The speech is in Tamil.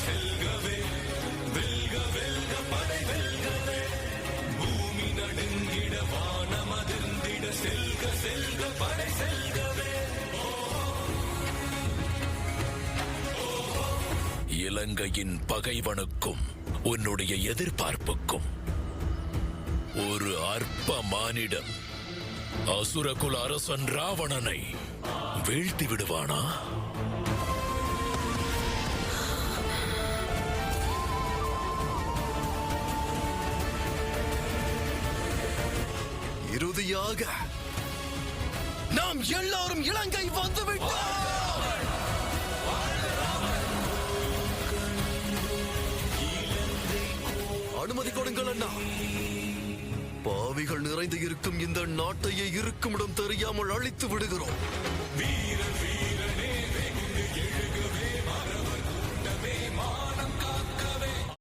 செல்கவே வெல்க வெல்க படை வெல்கவே பூமி நடுங்கிட வானம் அதிர்ந்திட செல்க செல்க படை செல்கவே இலங்கையின் பகைவனுக்கும் உன்னுடைய எதிர்பார்ப்புக்கும் ஒரு அற்ப மானிடம் அசுரகுல அரசன் ராவணனை வீழ்த்தி விடுவானா? இறுதியாக நாம் எல்லாரும் இலங்கை வந்துவிட்டோம். அனுமதி கொடுங்கள் அண்ணா. பாவிகள் நிறைந்து இருக்கும் இந்த நாட்டையே இருக்குமிடம் தெரியாமல் அழித்து விடுகிறோம். வீர